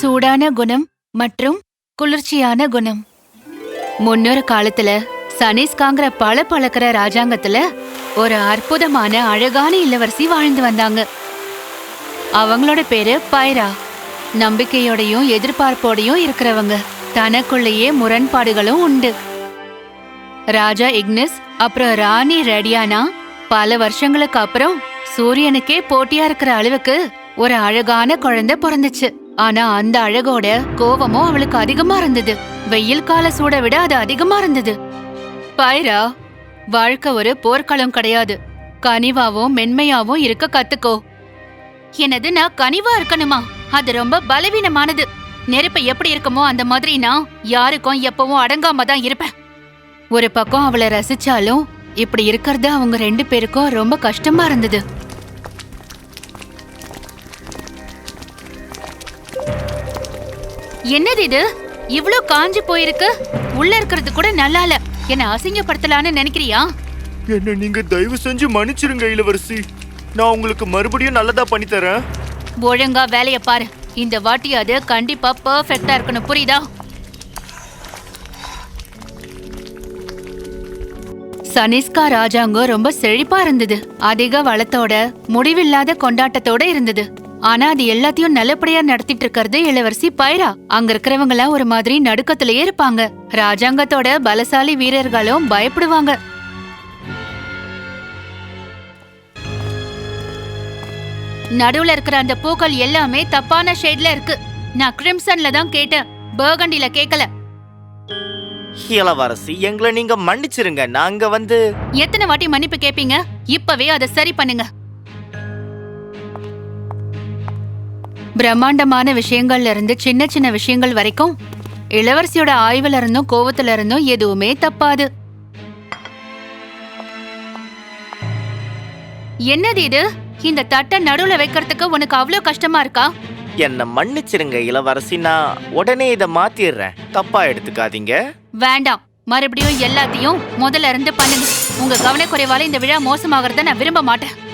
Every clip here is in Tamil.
சூடான குணம் மற்றும் குளிர்ச்சியான குணம். முன்னொரு காலத்துல சனீஸ்காங்கிற பல பழக்கிற ராஜாங்கத்துல ஒரு அற்புதமான அழகான இளவரசி வாழ்ந்து வந்தாங்க. அவங்களோட பேரு பைரா. நம்பிக்கையோடையும் எதிர்பார்ப்போடையும் இருக்கிறவங்க. தனக்குள்ளேயே முரண்பாடுகளும் உண்டு. ராஜா இக்னஸ் அப்புறம் ராணி ரெடியானா பல வருஷங்களுக்கு அப்புறம் சூரியனுக்கே போட்டியா இருக்கிற அளவுக்கு ஒரு அழகான குழந்தை பிறந்துச்சு. ஆனா அந்த அழகோட கோவமும் அவளுக்கு அதிகமா இருந்தது. வெயில் கால சூட விட அது அதிகமா இருந்தது. பைரா வாழ்க்கை ஒரு போர்க்களம் கிடையாது. கனிவாவும் மென்மையாவும் இருக்க கத்துக்கோ. என்னது நான் கனிவா இருக்கணுமா? அது ரொம்ப பலவீனமானது. நெருப்பு எப்படி இருக்குமோ அந்த மாதிரி நான் யாருக்கும் எப்பவும் அடங்காம தான் இருப்பேன். ஒரு பக்கம் அவளை ரசிச்சாலும் இப்படி இருக்கிறது அவங்க ரெண்டு பேருக்கும் ரொம்ப கஷ்டமா இருந்தது. என்னது இது? இவ்ளோ காஞ்சு போயிருக்கு. உள்ள இருக்கிறது கூட நல்லா இல்ல என்ன அசிங்கப்படுத்தலான்னு நினைக்கிறியா? என்ன நீங்க தயவு செஞ்சு மன்னிச்சிருங்க இளவரசி. நான் உங்களுக்கு மறுபடியும் நல்லதா பண்ணி தரேன். ஒழுங்கா வேலைய பாரு. இந்த வாட்டி அது கண்டிப்பா பெர்ஃபெக்ட்டா இருக்கணும் புரியுதா? சனிஸ்கா ராஜாங்கம் ரொம்ப செழிப்பா இருந்தது. அதிக வளத்தோட முடிவில்லாத கொண்டாட்டத்தோட இருந்தது. ஆனா அது எல்லாத்தையும் நல்லபடியா நடத்திட்டு இருக்கிறது இளவரசி பைரா. அங்க இருக்கிறவங்க எல்லாம் ஒரு மாதிரி நடுக்கத்திலேயே இருப்பாங்க. ராஜாங்கத்தோட பலசாலி வீரர்களும் பயப்படுவாங்க. நடுவுல இருக்கிற அந்த பூக்கள் எல்லாமே தப்பான ஷேட்ல இருக்கு. நான் கிரிம்சன்ல தான் கேட்டேன். பர்கண்டில கேக்கல இளவரசி எங்களை நீங்க மன்னிச்சிருங்க. நாங்க வந்து எத்தனை வாட்டி மன்னிப்பு கேப்பீங்க? இப்பவே அதை சரி பண்ணுங்க. பிரம்மாண்டமான விஷயங்கள்ல இருந்து சின்ன சின்ன விஷயங்கள் வரைக்கும் இளவரசியோட ஆய்வுல இருந்தும் கோவத்துல இருந்தும் எதுவுமே தப்பாது. என்னது இது? இந்த தட்டை நடுவுல வைக்கிறதுக்கு உனக்கு அவ்வளோ கஷ்டமா இருக்கா? என்ன மன்னிச்சிருங்க இளவரசி நான் உடனே இதை மாத்திடுறேன் தப்பா எடுத்துக்காதீங்க. வேண்டாம். மறுபடியும் எல்லாத்தையும் முதல்ல இருந்து பண்ணுங்க. உங்க கவனக்குறைவால இந்த விழா மோசமாகறத நான் விரும்ப மாட்டேன்.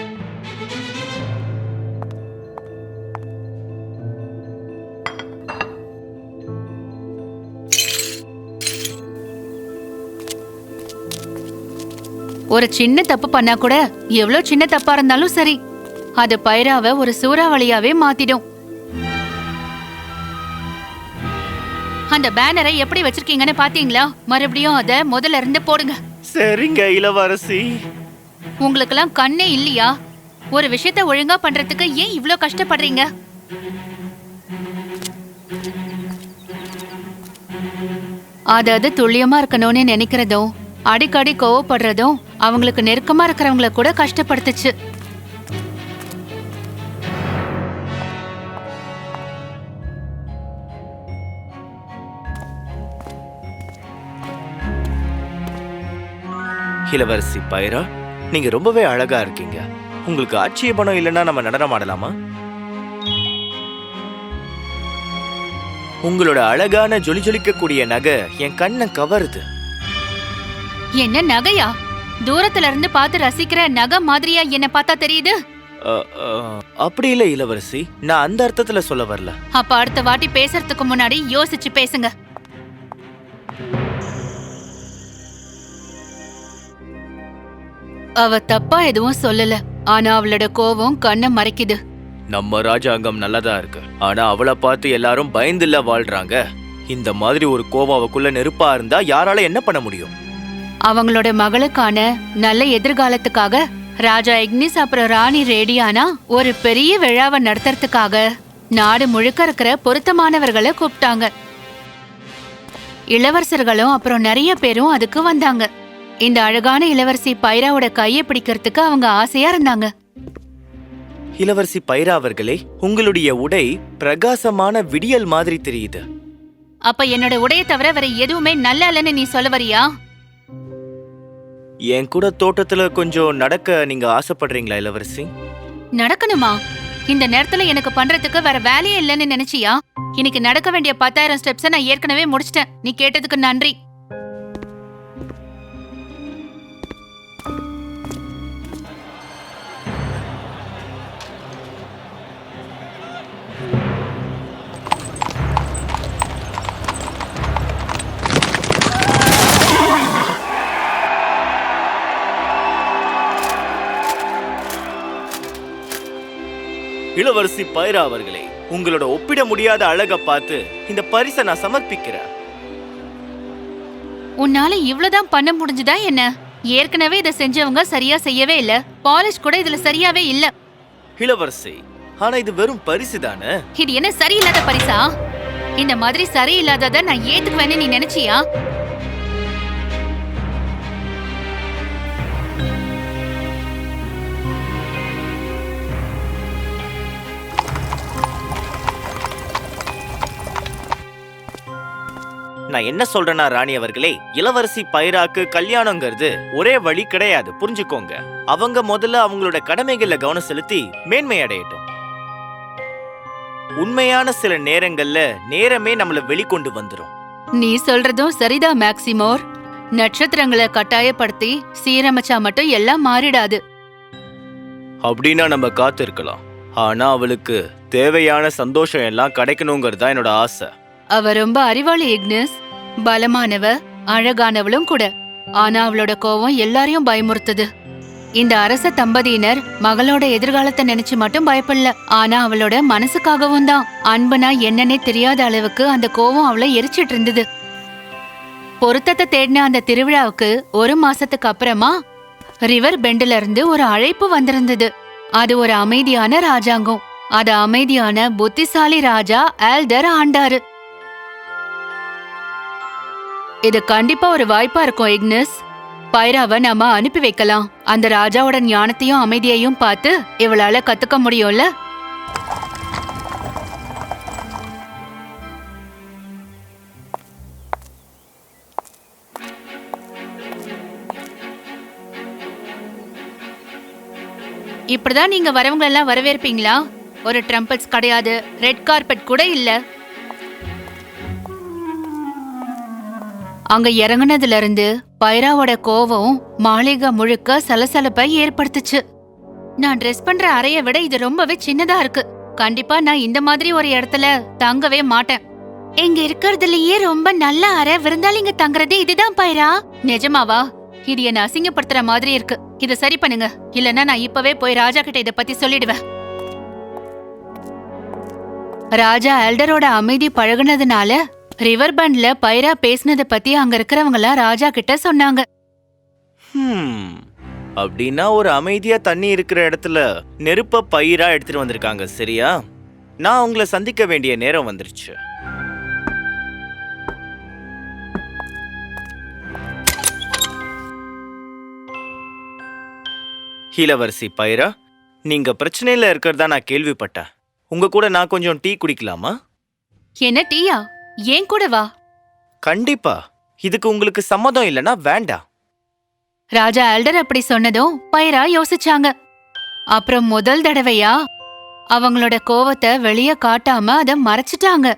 ஒரு சின்ன தப்பு பண்ணா கூட எவ்வளவு சின்ன தப்பா இருந்தாலும் சரி. அது பைராவை ஒரு சூறாவளியாவே மாத்திடும். அந்த பேனரை எப்படி வச்சிருக்கீங்கன்னு பாத்தீங்களா? மறுபடியும் அத முதல்ல இருந்து போடுங்க. சரிங்க இளவரசி. உங்களுக்கெல்லாம் கண்ணே இல்லையா? ஒரு விஷயத்த ஒழுங்கா பண்றதுக்கு ஏன் இவ்ளோ கஷ்டப்படுறீங்க? அதாவது துல்லியமா இருக்கணும்னு நினைக்கிறதும் அடிக்கடி கோவப்படுறதும் அவங்களுக்கு நெருக்கமா இருக்கிறவங்கள கூட கஷ்டப்படுத்துச்சு. இளவரசி பைரா நீங்க ரொம்பவே அழகா இருக்கீங்க. உங்களுக்கு ஆட்சேபணம் இல்லைன்னா நம்ம நடனம் ஆடலாமா? உங்களோட அழகான ஜொலி ஜொலிக்கக்கூடிய நகை என் கண்ணை கவருது. என்ன நகையா? தூரத்துல இருந்து பார்த்து ரசிக்கிற நகை மாதிரியா என்ன பார்த்தா தெரியுது? அப்படி இல்லை இளவரசி. நான் அந்த அர்த்தத்துல சொல்ல வரல. அப்ப அடுத்த வாட்டி பேசுறதுக்கு முன்னாடி யோசிச்சு பேசுங்க. அவ தப்பா எதுவும் சொல்லல. ஆனா அவளோட கோவம் கண்ணை மறைக்குது. நம்ம ராஜாங்கம் நல்லதா இருக்கு. ஆனா அவளை பார்த்து எல்லாரும் பயந்துல வாழ்றாங்க. இந்த மாதிரி ஒரு கோவம் அவக்குள்ள நெருப்பா இருந்தா யாரால என்ன பண்ண முடியும்? அவங்களோட மகளுக்கான நல்ல எதிர்காலத்துக்காக ராஜா இக்னிஸ் அப்புறம் ராணி ரேடியானா ஒரு பெரிய விழாவை நடத்துறதுக்காக நாடு முழுக்க இருக்கிற பொருத்தமானவர்களை கூப்பிட்டாங்க. இளவரசர்களும் அப்புறம் நிறைய பேரும் அதுக்கு வந்தாங்க. இந்த அழகான இளவரசி பைராவோட கையை பிடிக்கிறதுக்கு அவங்க ஆசையா இருந்தாங்க. இளவரசி பைரா அவர்களே உங்களுடைய உடை பிரகாசமான விடியல் மாதிரி தெரியுது. அப்ப என்னோட உடைய தவிர வேற எதுவுமே நல்லா இல்லைன்னு நீ சொல்ல வரியா? என் கூட தோட்டத்துல கொஞ்சம் நடக்க நீங்க ஆசைப்படுறீங்களா இளவரசி? நடக்கணுமா? இந்த நேரத்துல எனக்கு பண்றதுக்கு வேற வேலையே இல்லைன்னு நினைச்சியா? இன்னைக்கு நடக்க வேண்டிய பத்தாயிரம் ஸ்டெப்ஸை நான் ஏற்கனவே முடிச்சிட்டேன். நீ கேட்டதுக்கு நன்றி. இளவரசி பைரா அவர்களே உங்களோட ஒப்பிட முடியாத அழக பார்த்து இந்த பரிசை நான் சமர்ப்பிக்கிறேன். உன்னால இவ்வளவுதான் பண்ண முடிஞ்சுதா என்ன? ஏற்கனவே இதை செஞ்சவங்க சரியா செய்யவே இல்ல. பாலிஷ் கூட இதுல சரியாவே இல்ல. இளவரசி ஆனா இது வெறும் பரிசு தானே? இது என்ன சரியில்லாத பரிசா? இந்த மாதிரி சரியில்லாதத நான் ஏத்துக்குவேன்னு நீ நினைச்சியா? நான் என்ன சொல்றேன்னா ராணி அவர்களே இளவரசி பைராக்கு கல்யாணங்கிறது ஒரே வழி கிடையாது. புரிஞ்சுக்கோங்க. அவங்க முதல்ல அவங்களோட கடமைகள்ல கவனம் செலுத்தி மேன்மை அடையட்டும். உண்மையான சில நேரங்கள்ல நேரமே நம்மள வெளிக்கொண்டு வந்துரும். நீ சொல்றதும் சரிதான் மேக்சிமோர். நட்சத்திரங்களை கட்டாயப்படுத்தி சீரமைச்சா மட்டும் எல்லாம் மாறிடாது. அப்படின்னா நம்ம காத்து இருக்கலாம் ஆனா அவளுக்கு தேவையான சந்தோஷம் எல்லாம் கிடைக்கணுங்கிறது தான் என்னோட ஆசை. அவ ரொம்ப அறிவாளி இக்னஸ். பலமானவ அழகானவளும் கூட. ஆனா அவளோட கோவம் எல்லாரையும் பயமுறுத்துது. இந்த அரச தம்பதியினர் மகளோட எதிர்காலத்தை நினைச்சு மட்டும் பயப்படல. ஆனா அவளோட மனசுக்காகவும் தான். அன்புனா என்னன்னே தெரியாத அளவுக்கு அந்த கோவம் அவளை எரிச்சிட்டு இருந்தது. பொருத்தத்தை தேடின அந்த திருவிழாவுக்கு ஒரு மாசத்துக்கு அப்புறமா ரிவர் பெண்ட்ல இருந்து ஒரு அழைப்பு வந்திருந்தது. அது ஒரு அமைதியான ராஜாங்கம். அது அமைதியான புத்திசாலி ராஜா ஆல்டர் ஆண்டாரு. இது கண்டிப்பா ஒரு வாய்ப்பா இருக்கும் இக்னஸ். பைராவை நாம அனுப்பி வைக்கலாம். அந்த ராஜாவோட ஞானத்தையும் அமைதியையும் பார்த்து இவளால கத்துக்க முடியும்ல? இப்படிதான் நீங்க வரவங்க எல்லாம் வரவேற்பீங்களா? ஒரு ட்ரம்பிள்ஸ் கிடையாது ரெட் கார்பெட் கூட இல்ல. அங்க இறங்குனதுல இருந்து பைராவோட கோவம் மாளிகை முழுக்க சலசலப்பை ஏற்படுத்துச்சு. நான் ட்ரெஸ் பண்ற அறைய விட இது ரொம்பவே சின்னதா இருக்கு. கண்டிப்பா நான் இந்த மாதிரி ஒரு இடத்துல தங்கவே மாட்டேன். இங்க இருக்கறதுலயே ரொம்ப நல்ல அறை விருந்தாளிங்க தங்குறதே இதுதான் பைரா. நிஜமாவா? இது என்ன அசிங்கப்படுத்துற மாதிரி இருக்கு. இத சரி பண்ணுங்க. இல்லனா நான் இப்பவே போய் ராஜா கிட்ட இத பத்தி சொல்லிடுவேன். ராஜா எல்டரோட அமைதி பழகுனதுனால ரிவர் பண்ட்ல பைரா பேசினத பத்தி அங்க இருக்கிறவங்க ராஜா கிட்ட சொன்னாங்க. அப்படின்னா ஒரு அமைதியா தண்ணி இருக்கிற இடத்துல நெருப்ப பயிரா எடுத்துட்டு வந்திருக்காங்க சரியா? நான் உங்களை சந்திக்க வேண்டிய நேரம் வந்துருச்சு. இளவரசி பைரா நீங்க பிரச்சனையில இருக்கிறதா நான் கேள்விப்பட்டேன். உங்க கூட நான் கொஞ்சம் டீ குடிக்கலாமா? என்ன டீயா? ஏன் கூட வா. கண்டிப்பா. இதுக்கு உங்களுக்கு சம்மதம் இல்லைன்னா வேண்டாம் ராஜா எல்டர் அப்படி சொன்னதும் பைரா யோசிச்சாங்க. அப்புறம் முதல் தடவையா அவங்களோட கோவத்தை வெளிய காட்டாம அத மறைச்சிட்டாங்க.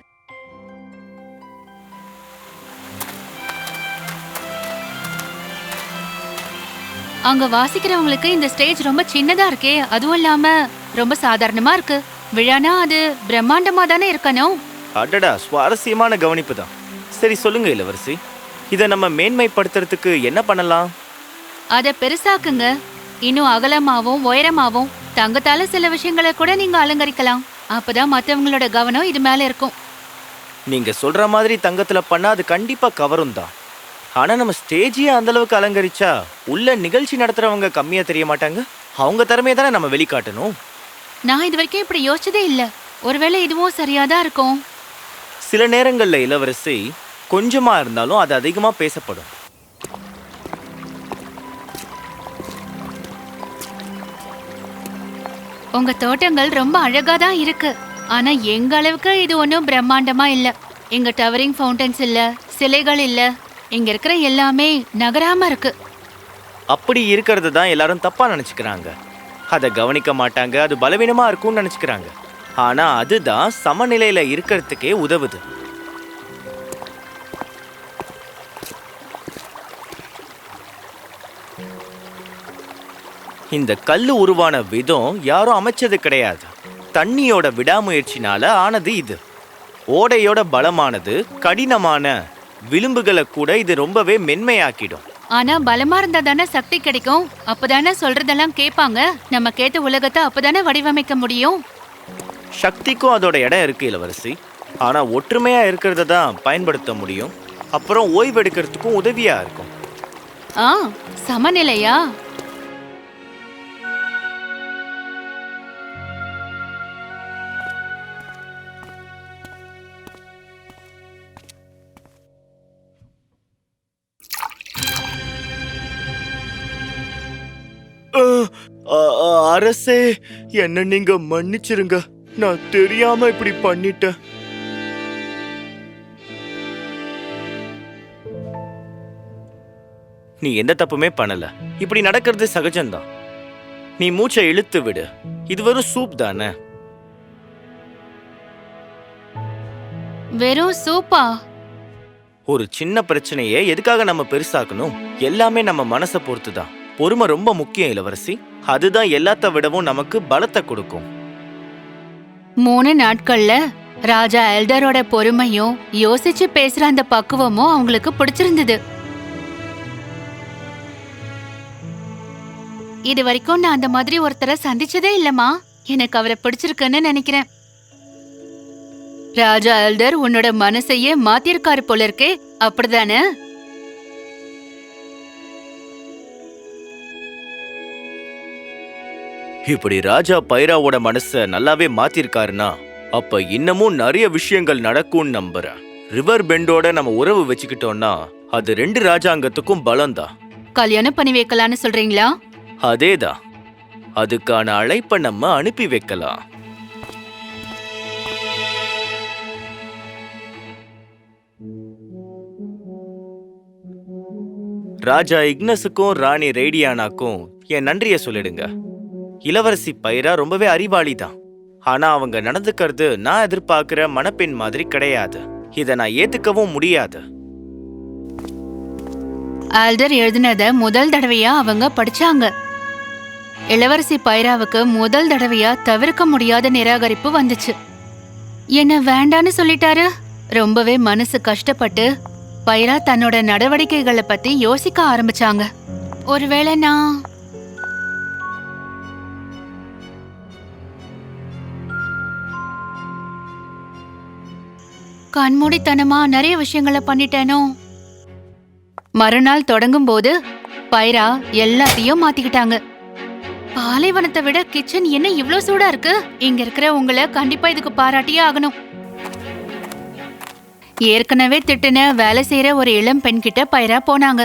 அங்க வாசிக்கிறவங்களுக்கு இந்த ஸ்டேஜ் ரொம்ப சின்னதா இருக்கே. அதுவும் இல்லாம ரொம்ப சாதாரணமா இருக்கு. விழானா அது பிரம்மாண்டமா தானே இருக்கணும். அடடா சுவாரஸ்யமான கவனிப்பு தான் சரி சொல்லுங்க இளவரசி. இதை நம்ம மேன்மைப்படுத்துறதுக்கு என்ன பண்ணலாம்? அத பெருசாக்குங்க. இன்னும் அகலமாவும் உயரமாவும் தங்கத்தால சில விஷயங்களை கூட நீங்க அலங்கரிக்கலாம். அப்பதான் மத்தவங்களோட கவனம் இது மேல இருக்கும். நீங்க சொல்ற மாதிரி தங்கத்துல பண்ணா அது கண்டிப்பா கவரும் தான். ஆனா நம்ம ஸ்டேஜையே அந்த அளவுக்கு அலங்கரிச்சா உள்ள நிகழ்ச்சி நடத்துறவங்க கம்மியா தெரிய மாட்டாங்க? அவங்க திறமையை தானே நம்ம வெளிக்காட்டணும்? நான் இது வரைக்கும் இப்படி யோசிச்சதே இல்ல. ஒருவேளை இதுவும் சரியாதான் இருக்கும். சில நேரங்கள்ல இளவரசி கொஞ்சமா இருந்தாலும் அது அதிகமா பேசப்படும். உங்க தோட்டங்கள் ரொம்ப அழகா தான் இருக்கு. ஆனா எங்க அளவுக்கு இது ஒன்றும் பிரம்மாண்டமா இல்ல. எங்க டவரிங் ஃபவுண்டன்ஸ் இல்ல சிலைகள் இல்ல. இங்க இருக்கிற எல்லாமே நகராம இருக்கு. அப்படி இருக்கிறது தான் எல்லாரும் தப்பா நினைச்சுக்கிறாங்க. அதை கவனிக்க மாட்டாங்க அது பலவீனமா இருக்கும்னு நினைச்சுக்கிறாங்க. ஆனா அதுதான் சமநிலையில இருக்கிறதுக்கே உதவுது. இந்த கல் உருவான விதம் யாரும் அமைச்சது கிடையாது. தண்ணியோட விடாமுயற்சினால ஆனது இது. ஓடையோட பலமானது கடினமான விளிம்புகளை கூட இது ரொம்பவே மென்மையாக்கிடும். ஆனா பலமா இருந்தா தானே சக்தி கிடைக்கும்? அப்பதானே சொல்றதெல்லாம் கேட்பாங்க. நம்ம கேட்ட உலகத்தை அப்பதானே வடிவமைக்க முடியும்? சக்திக்கும் அதோட இடம் இருக்கு இளவரசி. ஆனா ஒற்றுமையா இருக்கிறத தான் பயன்படுத்த முடியும். அப்புறம் ஓய்வு எடுக்கிறதுக்கும் உதவியா இருக்கும். ஆ சமநிலையா? அரசே என்ன நீங்க மன்னிச்சிருங்க. நான் தெரியாம இப்படி பண்ணிட்டேன். நீ எந்த தப்புமே பண்ணல. இப்படி நடக்கிறது சகஜம்தான். நீ மூச்சை இழுத்து விடு. இது வெறும் சூப் தானே. வெறும் சூப்பா ஒரு சின்ன பிரச்சனையை எதுக்காக நம்ம பெருசாக்கணும்? எல்லாமே நம்ம மனசை பொறுத்து தான் பொறுமை ரொம்ப முக்கியம் இளவரசி. அதுதான் எல்லாத்த விடவும் நமக்கு பலத்தை கொடுக்கும். மூணு நாட்கள்ல ராஜா எல்டரோட பொறுமையும் யோசிச்சு பேசுற அந்த பக்குவமும் அவங்களுக்கு பிடிச்சிருந்தது. இது வரைக்கும் நான் அந்த மாதிரி ஒருத்தரை சந்திச்சதே இல்லம்மா. எனக்கு அவரை பிடிச்சிருக்குன்னு நினைக்கிறேன். ராஜா எல்டர் உன்னோட மனசையே மாத்திருக்காரு போல இருக்கே. அப்படிதானே? இப்படி ராஜா பைராவோட மனச நல்லாவே மாத்திருக்காருன்னா அப்ப இன்னமும் நிறைய விஷயங்கள் நடக்கும்னு நம்புறேன் ரிவர் பெண்டோட நம்ம உறவு வச்சுக்கிட்டோம்னா அது ரெண்டு ராஜாங்கத்துக்கும் பலம்தான். கல்யாணம் பண்ணி வைக்கலான்னு சொல்றீங்களா? அதேதான் அதுக்கான அழைப்பை நம்ம அனுப்பி வைக்கலாம். ராஜா இக்னஸுக்கும் ராணி ரேடியானாக்கும் என் நன்றிய சொல்லிடுங்க. இளவரசி பைரா ரொம்பவே அறிவாளி தான் ஆனா அவங்க நடந்துக்கிறது நான் எதிர்பார்க்கிற மணப்பெண் மாதிரி கிடையாது. இதை நான் ஏத்துக்கவும் முடியாது. ஆல்டர் எழுதினத முதல் தடவையா அவங்க படிச்சாங்க. இளவரசி பைராவுக்கு முதல் தடவையா தவிர்க்க முடியாத நிராகரிப்பு வந்துச்சு. என்ன வேண்டான்னு சொல்லிட்டாரு? ரொம்பவே மனசு கஷ்டப்பட்டு பைரா தன்னோட நடவடிக்கைகளை பத்தி யோசிக்க ஆரம்பிச்சாங்க. ஒருவேளை நான் கண்மூடித்தனமா நிறைய விஷயங்களை பண்ணிட்டேனோ? மறுநாள் தொடங்கும் போது பைரா எல்லாத்தையும் மாத்திக்கிட்டாங்க. பாலைவனத்தை விட கிச்சன் என்ன இவ்ளோ சூடா இருக்கு? இங்க இருக்கிற உங்களை கண்டிப்பா இதுக்கு பாராட்டியே ஆகணும். ஏற்கனவே திட்டுன வேலை செய்யற ஒரு இளம் பெண் கிட்ட பைரா போனாங்க.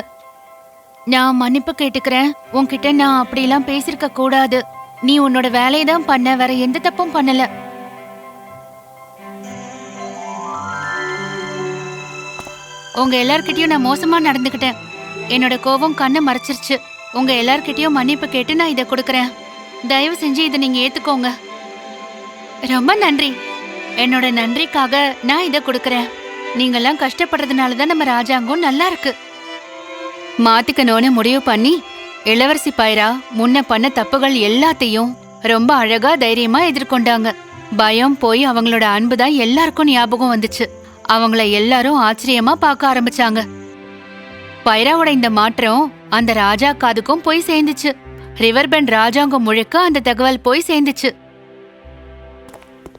நான் மன்னிப்பு கேட்டுக்கிறேன். உன்கிட்ட நான் அப்படிலாம் பேசிருக்க கூடாது. நீ உன்னோட வேலையை தான் பண்ண வேற எந்த தப்பும் பண்ணல. உங்க எல்லார்கிட்டயும் நான் மோசமா நடந்துக்கிட்டேன் என்னோட கோபம் கண்ணை மறைச்சிருச்சு. உங்க எல்லார்கிட்டயும் மன்னிப்பு கேட்டு நான் இதை கொடுக்கறேன். தயவு செஞ்சு இதை நீங்க ஏத்துக்கோங்க. ரொம்ப நன்றி. என்னோட நன்றிக்காக நான் இதை கொடுக்கறேன். நீங்கெல்லாம் கஷ்டப்படுறதுனால தான் நம்ம ராஜாங்கம் நல்லா இருக்கு. மாத்திக்கணும்னு முடிவு பண்ணி இளவரசி பைரா முன்ன பண்ண தப்புகள் எல்லாத்தையும் ரொம்ப அழகா தைரியமா எதிர்கொண்டாங்க. பயம் போய் அவங்களோட அன்பு தான் எல்லாருக்கும் ஞாபகம் வந்துச்சு. அவங்கள எல்லாரும் ஆச்சரியமா பார்க்க ஆரம்பிச்சாங்க. பைராவோட இந்த மாற்றம் அந்த ராஜா காதுக்கும் போய் சேர்ந்துச்சு. ரிவர்பெண்ட் ராஜாங்கம் முழுக்க அந்த தகவல் போய் சேர்ந்துச்சு.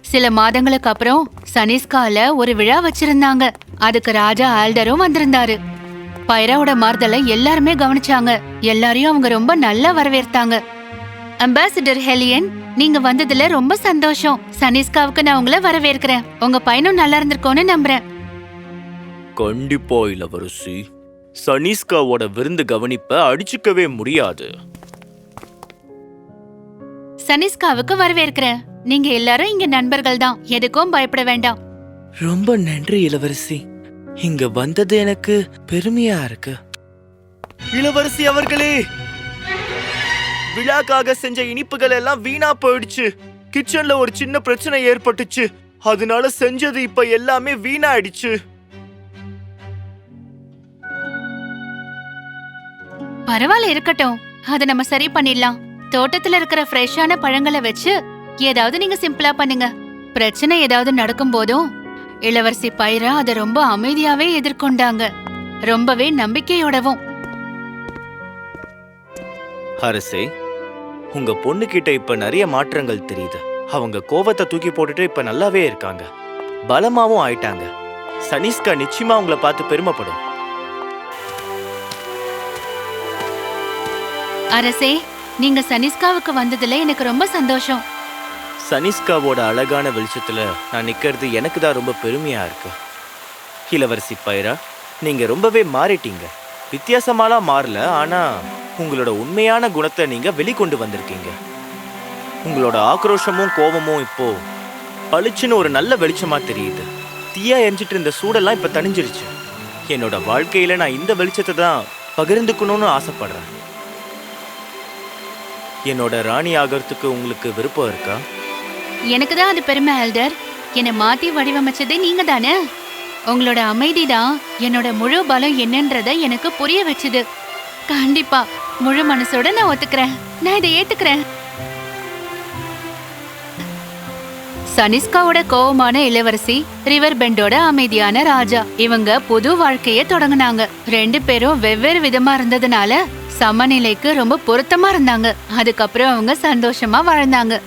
சில மாதங்களுக்கு அப்புறம் சனிஸ்கால ஒரு விழா வச்சிருந்தாங்க. அதுக்கு ராஜா ஆல்டரும் வந்திருந்தாரு. பைராவோட மாறுதலை எல்லாருமே கவனிச்சாங்க. எல்லாரையும் அவங்க ரொம்ப நல்லா வரவேற்த்தாங்க. அம்பாசிடர் ஹெலியன் நீங்க வந்ததுல ரொம்ப சந்தோஷம். சனிஸ்காவுக்கு நான் உங்களை வரவேற்கிறேன். உங்க பயணம் நல்லா இருந்திருக்கோன்னு நம்புறேன். கண்டிப்பா இளவரசி. சனீஸ்காவோட விருந்து கவனிப்ப அடிச்சுக்கவே முடியாது. சனிஸ்காவுக்கு வரவேற்கிறேன். நீங்க எல்லாரும் இங்க நண்பர்கள் தான். எதுக்கும் பயப்பட வேண்டாம். ரொம்ப நன்றி இளவரசி. இங்க வந்தது எனக்கு பெருமையா இருக்கு. இளவரசி அவர்களே விழாக்காக செஞ்ச இனிப்புகள் எல்லாம் வீணா போயிடுச்சு. கிச்சன்ல ஒரு சின்ன பிரச்சனை ஏற்பட்டுச்சு. அதனால செஞ்சது இப்ப எல்லாமே வீணாயிடுச்சு. பரவாயில்ல இருக்கட்டும். அதை நம்ம சரி பண்ணிடலாம். தோட்டத்துல இருக்கிற ஃப்ரெஷ்ஷான பழங்களை வச்சு ஏதாவது நீங்க சிம்பிளா பண்ணுங்க. பிரச்சனை ஏதாவது நடக்கும் போதும் இளவரசி பைரா அதை ரொம்ப அமைதியாவே எதிர்கொண்டாங்க. ரொம்பவே நம்பிக்கையோடவும். அரசே உங்க பொண்ணு கிட்ட இப்ப நிறைய மாற்றங்கள் தெரியுது. அவங்க கோவத்தை தூக்கி போட்டுட்டு இப்ப நல்லாவே இருக்காங்க. பலமாவும் ஆயிட்டாங்க. சனிஸ்கா நிச்சயமா அவங்கள பார்த்து பெருமைப்படும். அரசே நீங்க சனிஸ்காவுக்கு வந்ததுல எனக்கு ரொம்ப சந்தோஷம். சனிஸ்காவோட அழகான வெளிச்சத்துல நான் நிக்கிறது எனக்கு தான் ரொம்ப பெருமையா இருக்கு. இளவரசி பைரா நீங்க ரொம்பவே மாறிட்டீங்க. வித்தியாசமாலாம் மாறல ஆனா உங்களோட உண்மையான குணத்தை நீங்க வெளிக்கொண்டு வந்திருக்கீங்க. உங்களோட ஆக்ரோஷமும் கோபமும் இப்போ பளிச்சுன்னு ஒரு நல்ல வெளிச்சமா தெரியுது. தீயா எரிஞ்சிட்டு இருந்த சூடெல்லாம் இப்ப தணிஞ்சிருச்சு. என்னோட வாழ்க்கையில நான் இந்த வெளிச்சத்தை தான் பகிர்ந்துக்கணும்னு ஆசைப்படுறேன். என்னோட ராணி ஆகிறதுக்கு உங்களுக்கு விருப்பம் இருக்கா? எனக்கு தான் அது பெருமை ஆல்டர். என்னை மாத்தி வடிவமைச்சதே நீங்க தானே உங்களோட அமைதி தான் என்னோட முழு பலம் என்னன்றத எனக்கு புரிய வச்சுது. கண்டிப்பா முழு மனசோட நான் ஒத்துக்கிறேன். நான் இதை ஏத்துக்கிறேன். சனிஸ்காவோட கோவமான இளவரசி ரிவர் பெண்டோட அமைதியான ராஜா. இவங்க புது வாழ்க்கைய தொடங்கினாங்க. ரெண்டு பேரும் வெவ்வேறு விதமா இருந்ததுனால சமநிலைக்கு ரொம்ப பொருத்தமா இருந்தாங்க. அதுக்கப்புறம் அவங்க சந்தோஷமா வாழ்ந்தாங்க.